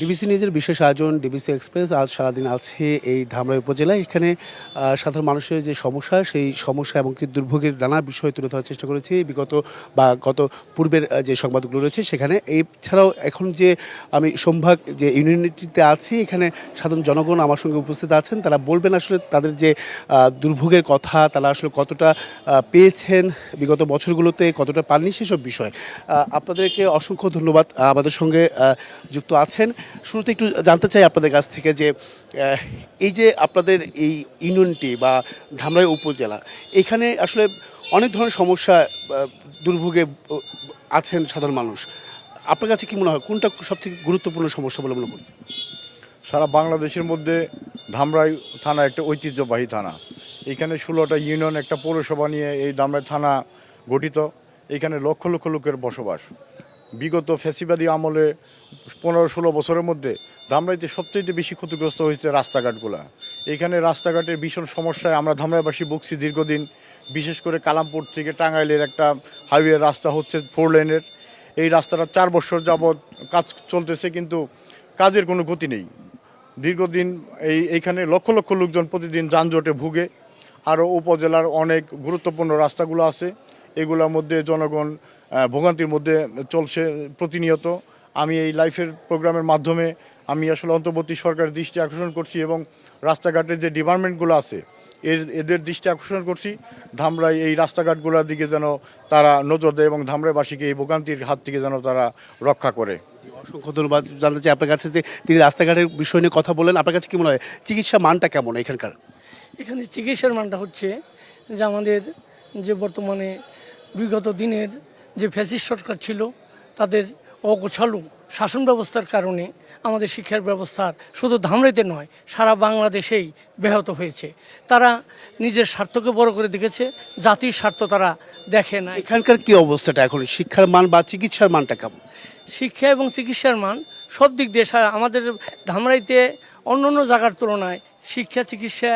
DBC নিজের বিশেষ আয়োজন ডিবিসি এক্সপ্রেস আজ সারাদিন আছে এই ধামরাই উপজেলায়। এখানে সাধারণ মানুষের যে সমস্যা, সেই সমস্যা এবং কি দুর্ভোগের নানা বিষয় তুলে ধরার চেষ্টা করেছি। বিগত বা গত পূর্বের যে সংবাদগুলো রয়েছে সেখানে, এছাড়াও এখন যে আমি সম্ভাগ যে ইউনিটিতে আছি, এখানে সাধারণ জনগণ আমার সঙ্গে উপস্থিত আছেন। তারা বলবেন আসলে তাদের যে দুর্ভোগের কথা, তারা আসলে কতটা পেয়েছেন, বিগত বছরগুলোতে কতটা পাননি, সেসব বিষয়। আপনাদেরকে অসংখ্য ধন্যবাদ, আমাদের সঙ্গে যুক্ত আছেন। শুরুতে একটু জানতে চাই আপনাদের কাছ থেকে যে এই যে আপনাদের এই ইউনিয়নটি বা ধামরাই উপজেলা, এখানে আসলে অনেক ধরনের সমস্যা দুর্ভোগে আছেন সাধারণ মানুষ। আপনার কাছে কি মনে হয়, কোনটা সবথেকে গুরুত্বপূর্ণ সমস্যা বলে মনে করছেন? সারা বাংলাদেশের মধ্যে ধামরাই থানা একটা ঐতিহ্যবাহী থানা। এখানে ষোলোটা ইউনিয়ন, একটা পৌরসভা নিয়ে এই ধামরাই থানা গঠিত। এখানে লক্ষ লক্ষ লোকের বসবাস। বিগত ফ্যাসিবাদী আমলে পনেরো ষোলো বছরের মধ্যে ধামরাইতে সবচেয়ে বেশি ক্ষতিগ্রস্ত হয়েছে রাস্তাঘাটগুলা। এখানে রাস্তাঘাটের ভীষণ সমস্যায় আমরা ধামরাইবাসী বকছি দীর্ঘদিন, বিশেষ করে কালামপুর থেকে টাঙ্গাইলের একটা হাইওয়ে রাস্তা হচ্ছে ফোর লেনের। এই রাস্তাটা চার বছর যাবৎ কাজ চলতেছে কিন্তু কাজের কোনো গতি নেই। দীর্ঘদিন এই এইখানে লক্ষ লক্ষ লোকজন প্রতিদিন যানজটে ভুগে। আরও উপজেলার অনেক গুরুত্বপূর্ণ রাস্তাগুলো আছে। এগুলোর মধ্যে জনগণ ভোগান্তির মধ্যে চলছে প্রতিনিয়ত। আমি এই লাইফের প্রোগ্রামের মাধ্যমে আমি আসলে অন্তর্বর্তী সরকারের দৃষ্টি আকর্ষণ করছি এবং রাস্তাঘাটের যে ডিপার্টমেন্টগুলো আছে এর এদের দৃষ্টি আকর্ষণ করছি। ধামরাই এই রাস্তাঘাটগুলোর দিকে যেন তারা নজর দেয় এবং ধামরাইবাসীকে এই ভোগান্তির হাত থেকে যেন তারা রক্ষা করে। অসংখ্য ধন্যবাদ জানতে চাই আপনার কাছে যে তিনি রাস্তাঘাটের বিষয় নিয়ে কথা বলেন আপনার কাছে কি মনে হয় চিকিৎসা মানটা কেমন এখানকার? এখানে চিকিৎসার মানটা হচ্ছে যে আমাদের যে বর্তমানে বিগত দিনের যে ফ্যাসিস্ট সরকার ছিল তাদের অগোছালু শাসন ব্যবস্থার কারণে আমাদের শিক্ষার ব্যবস্থার শুধু ধামরাইতে নয় সারা বাংলাদেশেই ব্যাহত হয়েছে। তারা নিজের স্বার্থকে বড় করে দেখেছে জাতির স্বার্থ তারা দেখে না এখানকার কি অবস্থাটা এখন? শিক্ষার মান বা চিকিৎসার মানটা কেমন? শিক্ষা এবং চিকিৎসার মান সব দিক দিয়ে আমাদের ধামরাইতে অন্য অন্য জায়গার তুলনায় শিক্ষা চিকিৎসা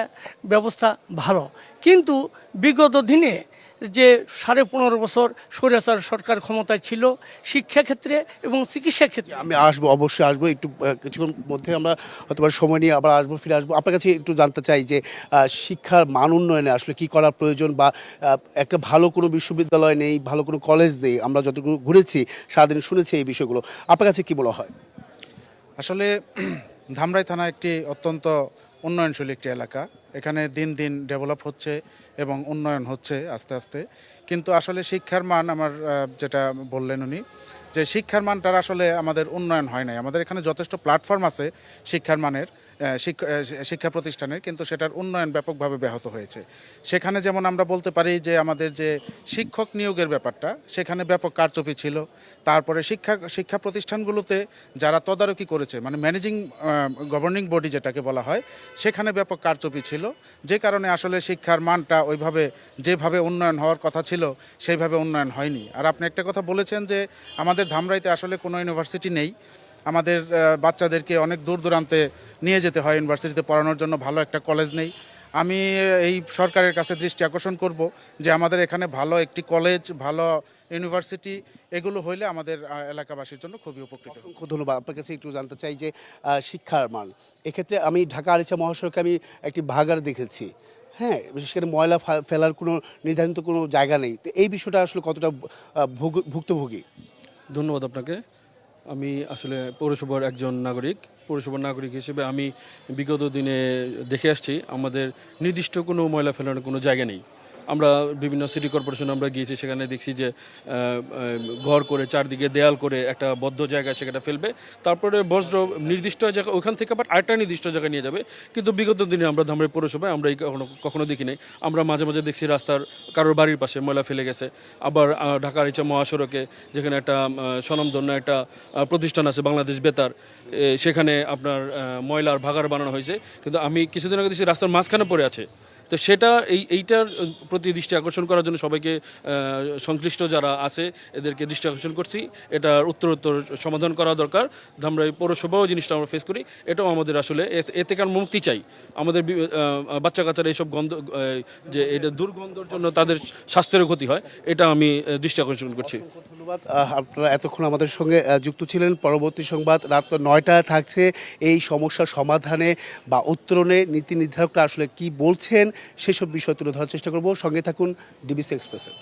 ব্যবস্থা ভালো। কিন্তু বিগত দিনে যে সাড়ে পনেরো বছর স্বৈরাচার সরকার ক্ষমতায় ছিল শিক্ষা ক্ষেত্রে এবং চিকিৎসা ক্ষেত্রে আমি আসব অবশ্যই আসব। একটু কিছুক্ষণ মধ্যে আমরা হয়তো সময় নিয়ে আবার আসব ফিরে আসব। আপনার কাছে একটু জানতে চাই যে শিক্ষার মান উন্নয়নে আসলে কি করা প্রয়োজন বা একটা ভালো কোনো বিশ্ববিদ্যালয় নেই ভালো কোনো কলেজ নেই আমরা যতটুকু ঘুরেছি সারাদিন শুনেছি এই বিষয়গুলো আপনার কাছে কি বলা হয়? আসলে ধামরাই থানা একটি অত্যন্ত উন্নয়নশীল একটি এলাকা। এখানে দিন দিন ডেভেলপ হচ্ছে এবং উন্নয়ন হচ্ছে আস্তে আস্তে। কিন্তু আসলে শিক্ষার মান আমার যেটা বললেন উনি, যে শিক্ষার মানটার আসলে আমাদের উন্নয়ন হয় নাই। আমাদের এখানে যথেষ্ট প্ল্যাটফর্ম আছে শিক্ষার মানের শিক্ষা প্রতিষ্ঠানের, কিন্তু সেটার উন্নয়ন ব্যাপকভাবে ব্যাহত হয়েছে। সেখানে যেমন আমরা বলতে পারি যে আমাদের যে শিক্ষক নিয়োগের ব্যাপারটা, সেখানে ব্যাপক কারচুপি ছিল। তারপরে শিক্ষা শিক্ষা প্রতিষ্ঠানগুলোতে যারা তদারকি করেছে মানে ম্যানেজিং গভর্নিং বডি যেটাকে বলা হয়, সেখানে ব্যাপক কারচুপি ছিল। যে কারণে আসলে শিক্ষার মানটা ওইভাবে যেভাবে উন্নয়ন হওয়ার কথা ছিল, সেইভাবে উন্নয়ন হয়নি। আর আপনি একটা কথা বলেছেন যে আমাদের ধামরাইতে আসলে কোনো ইউনিভার্সিটি নেই। আমাদের বাচ্চাদেরকে অনেক দূর দূরান্তে নিয়ে যেতে হয় ইউনিভার্সিটিতে পড়ানোর জন্য, ভালো একটা কলেজ নেই। আমি এই সরকারের কাছে দৃষ্টি আকর্ষণ করব যে আমাদের এখানে ভালো একটি কলেজ, ভালো ইউনিভার্সিটি এগুলো হইলে আমাদের এলাকাবাসীর জন্য খুবই উপকৃত। অসংখ্য ধন্যবাদ। আপনার কাছে একটু জানতে চাই যে শিক্ষার মান। এক্ষেত্রে আমি ঢাকা আরিচা মহাসড়কে আমি একটি ভাগার দেখেছি। হ্যাঁ বিশেষ করে ময়লা ফা- ফেলার কোনো নির্ধারিত কোনো জায়গা নেই। তো এই বিষয়টা আসলে কতটা ভুগ- ভুক্তভোগী? ধন্যবাদ আপনাকে। আমি আসলে পৌরসভার একজন নাগরিক। পৌরসভার নাগরিক হিসেবে আমি বিগত দিনে দেখে আসছি আমাদের নির্দিষ্ট কোনো ময়লা ফেলানোর কোনো জায়গা নেই। আমরা বিভিন্ন সিটি কর্পোরেশন আমরা গিয়েছি, সেখানে দেখছি যে ঘর করে, চারদিকে দেয়াল করে একটা বদ্ধ জায়গায় সেখানে ফেলবে। তারপরে বজ্র নির্দিষ্ট জায়গা, ওখান থেকে আবার আরেকটা নির্দিষ্ট জায়গায় নিয়ে যাবে। কিন্তু বিগত দিনে আমরা ধামরাই পৌরসভায় আমরা এই কখনো কখনো দেখি নাই আমরা মাঝে মাঝে দেখছি রাস্তার কারোর বাড়ির পাশে ময়লা ফেলে গেছে। আবার ঢাকার ইচ্ছা মহাসড়কে যেখানে একটা স্বনামধন্য একটা প্রতিষ্ঠান আছে, বাংলাদেশ বেতার সেখানে আপনার ময়লার ভাগার বানানো হয়েছে। কিন্তু আমি কিছুদিন আগে দেখছি রাস্তার মাঝখানে পড়ে আছে। তো সেটা এই, এইটার প্রতি দৃষ্টি আকর্ষণ করার জন্য সবাইকে সংশ্লিষ্ট যারা আছে, এদেরকে দৃষ্টি আকর্ষণ করছি। এটার উত্তরোত্তর সমাধান করা দরকার। আমরা এই পৌরসভাও জিনিসটা আমরা ফেস করি। এটাও আমাদের আসলে এ- থেকে আর মুক্তি চাই। আমাদের বাচ্চা কাচ্চারা এইসব গন্ধ যে এটা দুর্গন্ধর জন্য তাদের স্বাস্থ্যের ক্ষতি হয়, এটা আমি দৃষ্টি আকর্ষণ করছি। ধন্যবাদ। আপনারা এতক্ষণ আমাদের সঙ্গে যুক্ত ছিলেন। পরবর্তী সংবাদ রাত নয়টায় থাকছে। এই সমস্যার সমাধানে বা উত্তরণে নীতি নির্ধারকরা আসলে কি বলছেন সেসব বিষয় তুলে ধরার চেষ্টা করব। সঙ্গে থাকুন ডিবিসি এক্সপ্রেসের